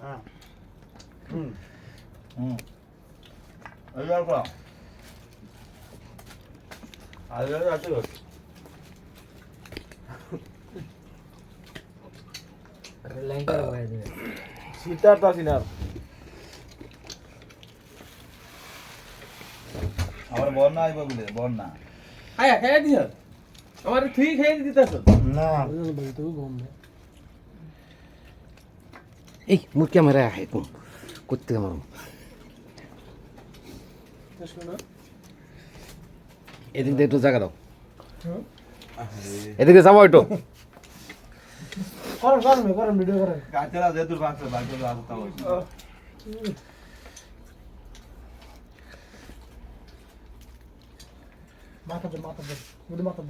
হ্যাঁ হুম হুম এই আর করা আর এর আছে লাইন করে বয়ে দেবে শীতটা তো আসি না আর। আমার বন্যা আইব বলে বন্যা আয়া খেয়ে দিছ আমার তুই খেয়ে দিতেছ না এই মুখ ক্যামেরা আছে কোন করতে আমার এদিক দিয়ে একটু জায়গা দাও। এদিকে যাব একটু। মাথা দে মাথা দে মাথা